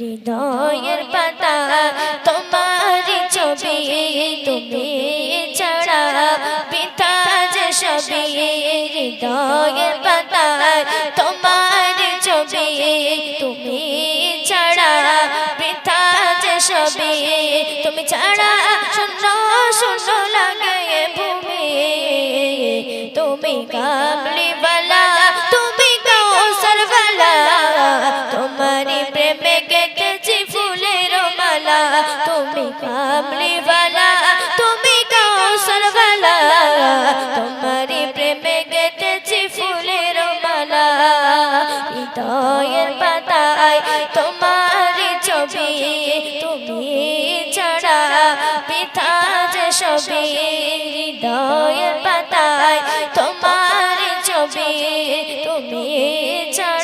হৃদয়ের পাতা, তোমার ছবি তুমি ছাড়া। পিতা যে সবই হৃদয়ের পাতা, তোমার ছবি তুমি ছাড়া। পিতা যে সবই তুমি ছাড়া, শূন্য শূন্য লাগে ভূমি। তুমি কামলিওয়ালা কামলিওয়ালা তুমি তোমারি প্রেমে গেঁথেছি ফুলের মালা পাতায় তোমারি ছবি তুমি ছাড়া পিতা যে সবই হৃদয়ের পাতায় তোমার ছবি তুমি ছাড়া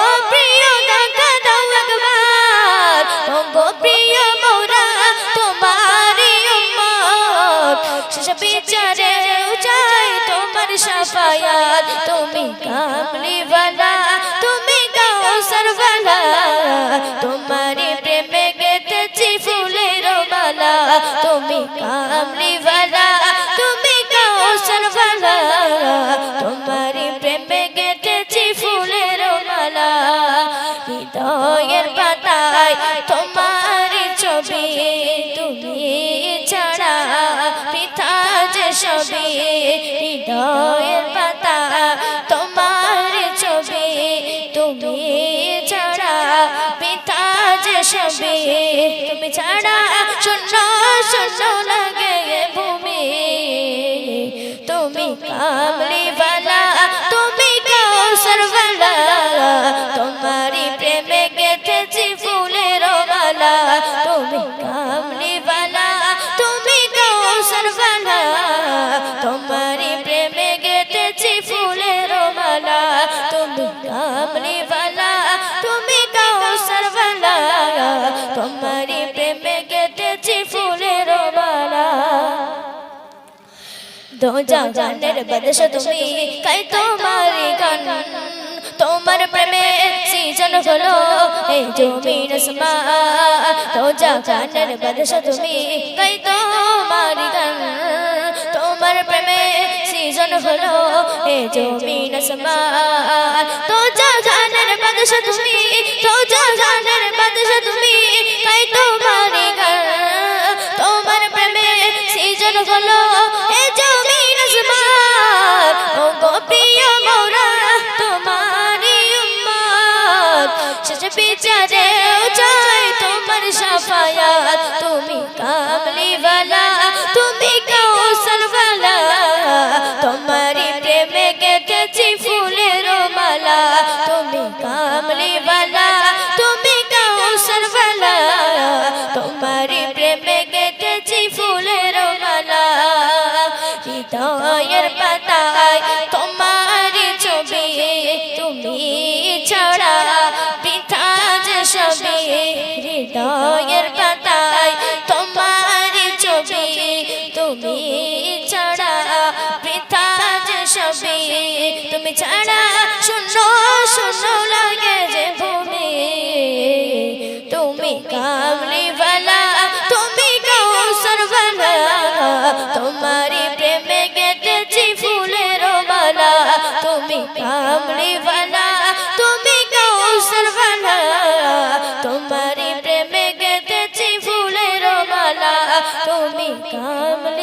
বিচারে চাই তোমার সাফায়াত। তুমি কামলি তুমি সবই হৃদয়ের পাতা, তোমার ছবি, তুমি ছাড়া পিতা যে ছবি তুমি ছাড়া শূন্য শূন্য লাগে ভূমি, তুমি তুমি কৌসরওয়ালা তোমারি প্রেমে গেথেছি ফুলের মালা। দো জাগানের বদশ তুমি, কাই তোমারি গান? তোমার প্রেমে সৃজন হলো এই জমিন সমা দো জাগানের বদশ তুমি, কাই তোমারি গান? তোমার প্রেমে সৃজন হলো এই জমিন সমা তো জাগানের বদশ তুমি বিচারে চাই তোমার সাফায়াত। তুমি কামলিওয়ালা তুমি কৌশলওয়ালা তোমারি প্রেমে গেথেছি ফুলের মালা। তুমি কামলিওয়ালা তুমি কৌশলওয়ালা তোমারি প্রেমে গেথেছি ফুলের মালা। হৃদয়ের পাতায় ছাড়া শূন্য শূন্য লাগে যে ভূমি। তুমি কামলিওয়ালা তুমি কৌসরওয়ালা তোমারি প্রেমে গেতেছি ফুলের মালা। তুমি কামলিওয়ালা তুমি কৌসরওয়ালা তোমারি প্রেমে গেতেছি ফুলের মালা। তুমি কামলি